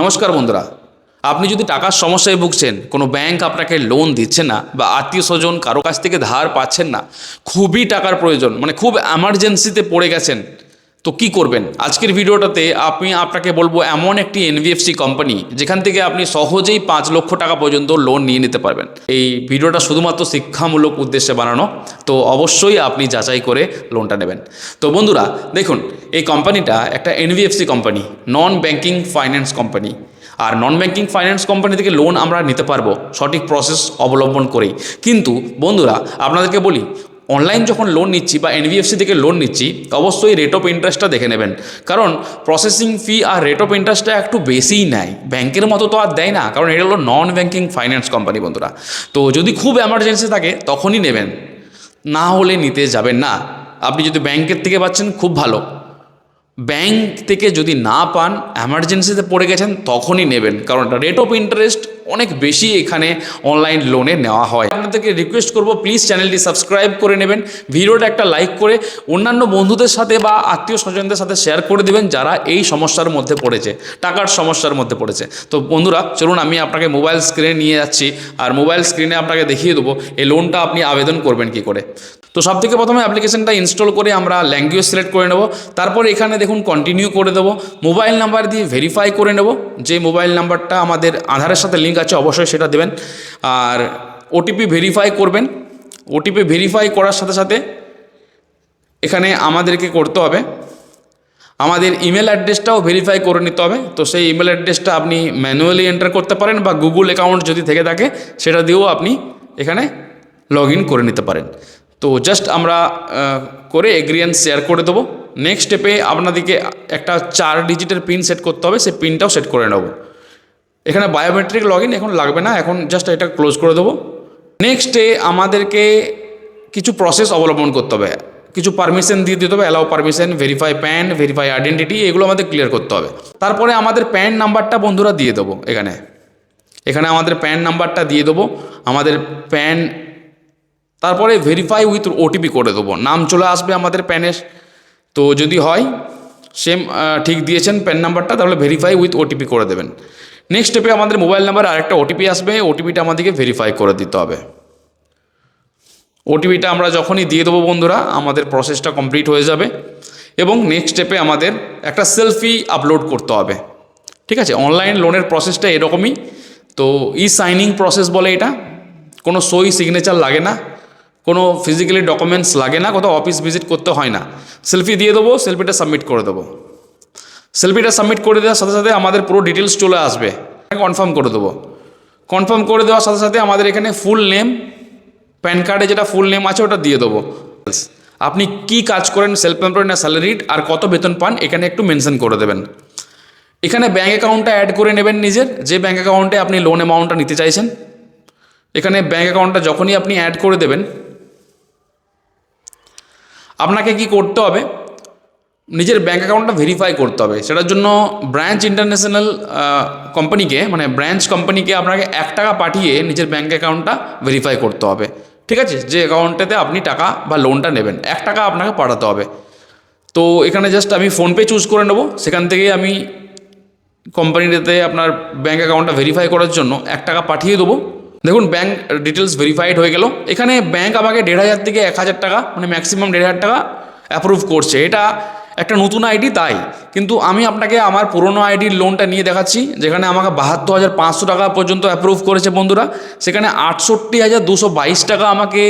নমস্কার বন্ধুরা। আপনি যদি টাকার সমস্যায় ভুগছেন, কোনো ব্যাংক আপনাকে লোন দিচ্ছে না বা আত্মীয় স্বজন কারও কাছ থেকে ধার পাচ্ছেন না, খুবই টাকার প্রয়োজন। মানে খুব এমার্জেন্সিতে পড়ে গেছেন। তো কি করবেন? আজকের ভিডিওটাতে আমি আপনাকে বলব এমন একটি এনবিএফসি কোম্পানি যেখান থেকে আপনি সহজেই পাঁচ লক্ষ টাকা পর্যন্ত লোন নিয়ে নিতে পারবেন। এই ভিডিওটা শুধুমাত্র শিক্ষামূলক উদ্দেশ্যে বানানো, তো অবশ্যই আপনি যাচাই করে লোনটা নেবেন। তো বন্ধুরা, দেখুন, এই কোম্পানিটা একটা NBFC company non banking finance company আর নন ব্যাংকিং ফাইন্যান্স কোম্পানি থেকে লোন আমরা নিতে পারব, সঠিক প্রসেস অবলম্বন করেই। কিন্তু বন্ধুরা, আপনাদেরকে বলি অনলাইন যখন লোন নিচ্ছি বা এনবিএফসি থেকে লোন নিচ্ছি অবশ্যই রেট অফ ইন্টারেস্টটা দেখে নেবেন। কারণ প্রসেসিং ফি আর রেট অফ ইন্টারেস্টটা একটু বেশিই নেয়। ব্যাংকের মতো তো আর দেয় না, কারণ এটা হলো নন ব্যাংকিং ফাইন্যান্স কোম্পানি বন্ধুরা। তো যদি খুব এমার্জেন্সি থাকে, তখনই নেবেন। না হলে নিতে যাবেন না। আপনি যদি ব্যাংকের থেকে পাচ্ছেন, খুব ভালো। ব্যাংক থেকে যদি না পান এমার্জেন্সিতে পড়ে গেছেন, তখনই নেবেন। কারণ রেট অফ ইন্টারেস্ট অনেক বেশি এখানে অনলাইন লোনে নেওয়া হয়। আপনাদেরকে রিকোয়েস্ট করব প্লিজ চ্যানেলটি সাবস্ক্রাইব করে নেবেন, ভিডিওটা একটা লাইক করে অন্যান্য বন্ধুদের সাথে বা আত্মীয় স্বজনদের সাথে শেয়ার করে দেবেন যারা এই সমস্যার মধ্যে পড়েছে, টাকার সমস্যার মধ্যে পড়েছে। তো বন্ধুরা, চলুন আমি আপনাকে মোবাইল স্ক্রিনে নিয়ে যাচ্ছি আর মোবাইল স্ক্রিনে আপনাকে দেখিয়ে দেবো, এই লোনটা আপনি আবেদন করবেন কি করে। তো সব থেকে প্রথমে অ্যাপ্লিকেশনটা ইনস্টল করে আমরা ল্যাঙ্গুয়েজ সিলেক্ট করে নেব, তারপর এখানে দেখুন কন্টিনিউ করে দেবো মোবাইল নাম্বার দিয়ে ভেরিফাই করে নেব, যে মোবাইল নাম্বারটা আমাদের আধারের সাথে লিঙ্ক আছে, অবশ্যই সেটা দেবেন। আর ওটিপি ভেরিফাই করবেন। ওটিপি ভেরিফাই করার সাথে সাথে এখানে আমাদেরকে করতে হবে। আমাদের ইমেল অ্যাড্রেসটাও ভেরিফাই করে নিতে হবে। তো সেই ইমেল অ্যাড্রেসটা আপনি ম্যানুয়ালি এন্টার করতে পারেন বা গুগল অ্যাকাউন্ট যদি থেকে থাকে, সেটা দিয়েও আপনি এখানে লগ করে নিতে পারেন। তো জাস্ট আমরা করে এগ্রিয়েন্স শেয়ার করে দেবো। নেক্সট স্টেপে আপনাদেরকে একটা চার ডিজিটের পিন সেট করতে হবে। সেই পিনটাও সেট করে নেব। এখানে বায়োমেট্রিক লগ এখন লাগবে না, এখন জাস্ট এটা ক্লোজ করে দেবো। নেক্সটে আমাদেরকে কিছু প্রসেস অবলম্বন করতে হবে। কিছু পারমিশন দিয়ে দিতে হবে allow permission verify PAN verify identity এগুলো আমাদের ক্লিয়ার করতে হবে। তারপরে আমাদের প্যান নাম্বারটা বন্ধুরা দিয়ে দেবো এখানে। এখানে আমাদের প্যান নাম্বারটা দিয়ে দেবো, আমাদের প্যান তারপরে ভেরিফাই উইথ ওটিপি করে দেবো। নাম চলে আসবে আমাদের প্যানের তো যদি হয় সেম ঠিক দিয়েছেন প্যান নাম্বারটা তাহলে ভেরিফাই উইথ ওটিপি করে দেবেন। নেক্সট স্টেপে আমাদের মোবাইল নাম্বার আরেকটা ওটিপি আসবে। ওটিপিটা আমাদেরকে ভেরিফাই করে দিতে হবে। ওটিপিটা আমরা যখনই দিয়ে দেবো বন্ধুরা, আমাদের প্রসেসটা কমপ্লিট হয়ে যাবে। এবং নেক্সট স্টেপে আমাদের একটা সেলফি আপলোড করতে হবে। ঠিক আছে? অনলাইন লোনের প্রসেসটা এরকমই। তো ই সাইনিং প্রসেস বলে এটা। কোনো সই সিগনেচার লাগে না। কোনো ফিজিক্যালি ডকুমেন্টস লাগে না। কোথাও অফিস ভিজিট করতে হয় না। সেলফি দিয়ে দেবো সেলফিটা সাবমিট করে দেবো। সেলফিটা সাবমিট করে দেওয়ার সাথে সাথে আমাদের পুরো ডিটেলস চলে আসবে। কনফার্ম করে দেবো। কনফার্ম করে দেওয়ার সাথে সাথে আমাদের এখানে ফুল নেম প্যান কার্ডে যেটা ফুল নেম আছে ওটা দিয়ে দেবো। আপনি কি কাজ করেন সেলফ এমপ্লয়েড না স্যালারিড আর কত বেতন পান, এখানে একটু মেনশন করে দেবেন। এখানে ব্যাঙ্ক অ্যাকাউন্টটা অ্যাড করে নেবেন নিজের। যে ব্যাঙ্ক অ্যাকাউন্টে আপনি লোন অ্যামাউন্টটা নিতে চাইছেন, এখানে ব্যাঙ্ক অ্যাকাউন্টটা যখনই আপনি অ্যাড করে দেবেন, আপনাকে কি করতে হবে? নিজের ব্যাঙ্ক অ্যাকাউন্টটা ভেরিফাই করতে হবে। সেটার জন্য ব্রাঞ্চ ইন্টারন্যাশনাল কোম্পানিকে মানে ব্রাঞ্চ কোম্পানিকে আপনাকে এক টাকা পাঠিয়ে নিজের ব্যাঙ্ক অ্যাকাউন্টটা ভেরিফাই করতে হবে। ঠিক আছে? যে অ্যাকাউন্টেতে আপনি টাকা বা লোনটা নেবেন। এক টাকা আপনাকে পাঠাতে হবে। তো এখানে জাস্ট আমি ফোনপে চুজ করে নেব। সেখান থেকে আমি কোম্পানিটাতে আপনার ব্যাঙ্ক অ্যাকাউন্টটা ভেরিফাই করার জন্য এক টাকা পাঠিয়ে দেবো। দেখুন ব্যাঙ্ক ডিটেলস ভেরিফাইড হয়ে গেল। এখানে ব্যাঙ্ক আমাকে দেড় হাজার থেকে এক হাজার টাকা মানে ম্যাক্সিমাম দেড় হাজার টাকা অ্যাপ্রুভ করছে। এটা একটা নতুন আইডি তাই। কিন্তু আমি আপনাকে আমার পুরনো আইডির লোনটা নিয়ে দেখাচ্ছি, যেখানে আমাকে বাহাত্তর হাজার পাঁচশো টাকা পর্যন্ত অ্যাপ্রুভ করেছে বন্ধুরা। সেখানে আটষট্টি হাজার দুশো বাইশ টাকা আমাকে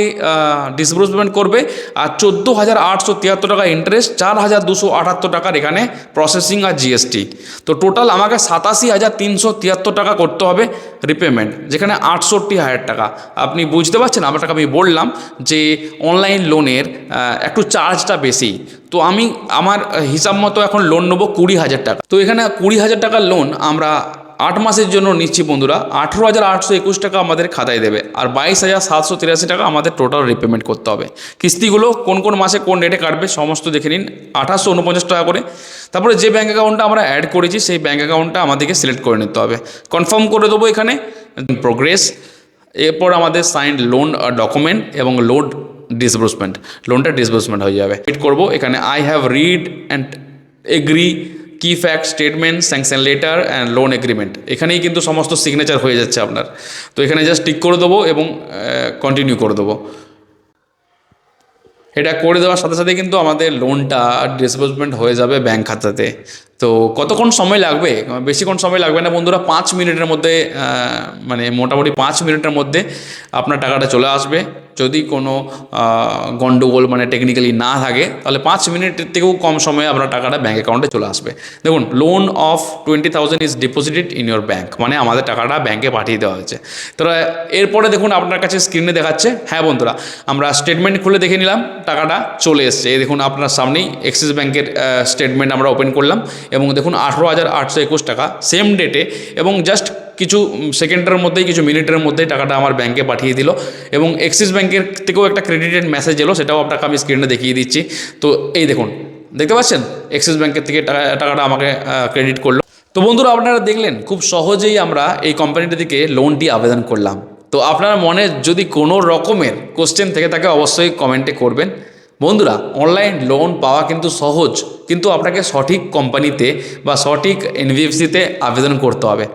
ডিসবার্সমেন্ট করবে আর চোদ্দ হাজার আটশো তিয়াত্তর টাকা ইন্টারেস্ট চার হাজার দুশো আটাত্তর টাকার এখানে প্রসেসিং আর জিএসটি তো টোটাল আমাকে সাতাশি হাজার তিনশো তিয়াত্তর টাকা করতে হবে রিপেমেন্ট যেখানে আটষট্টি হাজার টাকা। আপনি বুঝতে পারছেন আপনাকে আমি বললাম যে অনলাইন লোনের একটু চার্জটা বেশি। তো আমি, আমার হিসাব মতো এখন লোন কুড়ি হাজার টাকা। তো এখানে কুড়ি হাজার টাকার লোন আমরা আট মাসের জন্য নিচ্ছি বন্ধুরা। আঠেরো হাজার আটশো একুশ টাকা আমাদের খাতায় দেবে। আর বাইশ হাজার সাতশো তিরাশি টাকা আমাদের টোটাল রিপেমেন্ট করতে হবে। কিস্তিগুলো কোন কোন মাসে কোন ডেটে কাটবে সমস্ত দেখে নিন। আঠাশশো উনপঞ্চাশ টাকা করে। তারপরে যে ব্যাঙ্ক অ্যাকাউন্টটা আমরা অ্যাড করেছি, সেই ব্যাঙ্ক অ্যাকাউন্টটা আমাদেরকে সিলেক্ট করে নিতে হবে। কনফার্ম করে দেবো এখানে। প্রোগ্রেস এরপর আমাদের সাইন লোন ডকুমেন্ট এবং লোড ডিসবার্সমেন্ট লোনটা ডিসবার্সমেন্ট হয়ে যাবে। করব। এখানে I have read and agree key fact statement sanction letter and loan agreement এখানেই কিন্তু সমস্ত সিগনেচার হয়ে যাচ্ছে আপনার। তো এখানে জাস্ট টিক করে দেবো এবং কন্টিনিউ করে দেবো। এটা করে দেওয়ার সাথে সাথে কিন্তু আমাদের লোনটা ডিসবার্সমেন্ট হয়ে যাবে ব্যাংক খাতাতে। তো কতক্ষণ সময় লাগবে? বেশিক্ষণ সময় লাগবে না বন্ধুরা, পাঁচ মিনিটের মধ্যে মানে মোটামুটি পাঁচ মিনিটের মধ্যে আপনার টাকাটা চলে আসবে। যদি কোনো গন্ডগোল মানে টেকনিক্যালি না থাকে, তাহলে পাঁচ মিনিটের থেকেও কম সময়ে আপনার টাকাটা ব্যাঙ্ক অ্যাকাউন্টে চলে আসবে। দেখুন loan of twenty thousand is deposited in your bank মানে আমাদের টাকাটা ব্যাঙ্কে পাঠিয়ে দেওয়া হয়েছে। তো এরপরে দেখুন আপনার কাছে স্ক্রিনে দেখাচ্ছে হ্যাঁ বন্ধুরা, আমরা স্টেটমেন্ট খুলে দেখে নিলাম, টাকাটা চলে এসছে। এই দেখুন আপনার সামনেই এক্সিস ব্যাঙ্কের স্টেটমেন্ট আমরা ওপেন করলাম, এবং দেখুন আঠেরো হাজার আটশো একুশ টাকা সেম ডেটে এবং জাস্ট কিছু সেকেন্ডের মধ্যেই, কিছু মিনিটের মধ্যেই টাকাটা আমার ব্যাংকে পাঠিয়ে দিল এবং অ্যাক্সিস ব্যাংকের থেকেও একটা ক্রেডিটেড মেসেজ এলো, সেটাও আপনাকে আমি স্ক্রিনে দেখিয়ে দিচ্ছি। তো এই দেখুন, দেখতে পাচ্ছেন? অ্যাক্সিস ব্যাংকের থেকে টাকা, টাকাটা আমাকে ক্রেডিট করল। তো বন্ধুরা, আপনারা দেখলেন, খুব সহজেই আমরা এই কোম্পানিটা থেকে লোনটি আবেদন করলাম। তো আপনার মনে যদি কোনো রকমের কোশ্চেন থেকে থাকে অবশ্যই কমেন্টে করবেন। বন্ধুরা অনলাইন লোন পাওয়া কিন্তু সহজ, কিন্তু আপনাকে সঠিক কোম্পানিতে বা সঠিক এনবিএফসিতে আবেদন করতে হবে।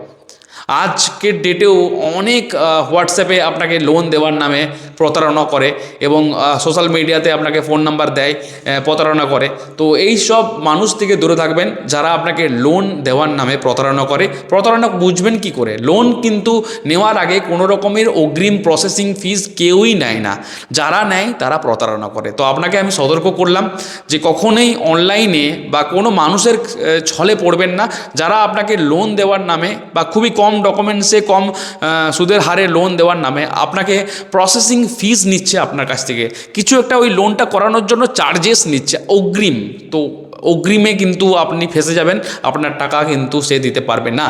আজকের ডেটেও অনেক হোয়াটসঅ্যাপে আপনাকে লোন দেওয়ার নামে প্রতারণা করে এবং সোশ্যাল মিডিয়াতে আপনাকে ফোন নাম্বার দেয় প্রতারণা করে। তো এই সব মানুষ থেকে দূরে থাকবেন যারা আপনাকে লোন দেওয়ার নামে প্রতারণা করে। প্রতারণা বুঝবেন কি করে? লোন কিন্তু নেওয়ার আগে কোনো রকমের অগ্রিম প্রসেসিং ফিস কেউই নেয় না। যারা নেয়, তারা প্রতারণা করে। তো আপনাকে আমি সতর্ক করলাম যে কখনোই অনলাইনে বা কোনো মানুষের ছলে পড়বেন না। যারা আপনাকে লোন দেওয়ার নামে বা খুবই কম ডকুমেন্টসে কম সুদের হারে লোন দেওয়ার নামে আপনাকে প্রসেসিং ফিজ নিচ্ছে আপনার কাছ থেকে। কিছু একটা ওই লোনটা করানোর জন্য চার্জেস নিচ্ছে, অগ্রিম। তো অগ্রিমে কিন্তু আপনি ফেসে যাবেন, আপনার টাকা কিন্তু সে দিতে পারবে না।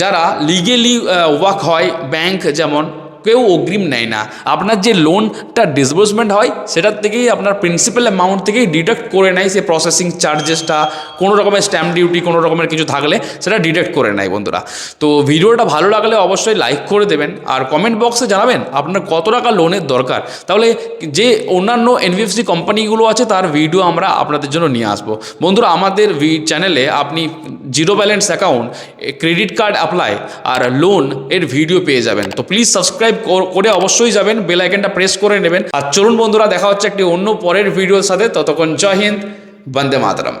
যারা লিগেলি ওয়ার্ক হয় ব্যাংক যেমন কেউ অগ্রিম নেয় না। আপনার যে লোনটা ডিসবার্সমেন্ট হয়, সেটার থেকেই আপনার প্রিন্সিপাল অ্যামাউন্ট থেকেই ডিডাক্ট করে নেয় সে প্রসেসিং চার্জেসটা কোনো রকমের স্ট্যাম্প ডিউটি কোনো রকমের কিছু থাকলে সেটা ডিডাক্ট করে নেয় বন্ধুরা। তো ভিডিওটা ভালো লাগলে অবশ্যই লাইক করে দেবেন আর কমেন্ট বক্সে জানাবেন আপনার কত টাকা লোনের দরকার। তাহলে যে অন্যান্য এনবিএফসি কোম্পানিগুলো আছে, তার ভিডিও আমরা আপনাদের জন্য নিয়ে আসব। বন্ধুরা, আমাদের চ্যানেলে আপনি zero balance account credit card apply আর লোন এর ভিডিও পেয়ে যাবেন। তো প্লিজ সাবস্ক্রাইব করে অবশ্যই যাবেন বেল আইকনটা প্রেস করে নেবেন। আর চলুন বন্ধুরা, দেখা হচ্ছে একটি অন্য পরের ভিডিওর সাথে। ততক্ষণ জয় হিন্দ, বন্দে মাতরম।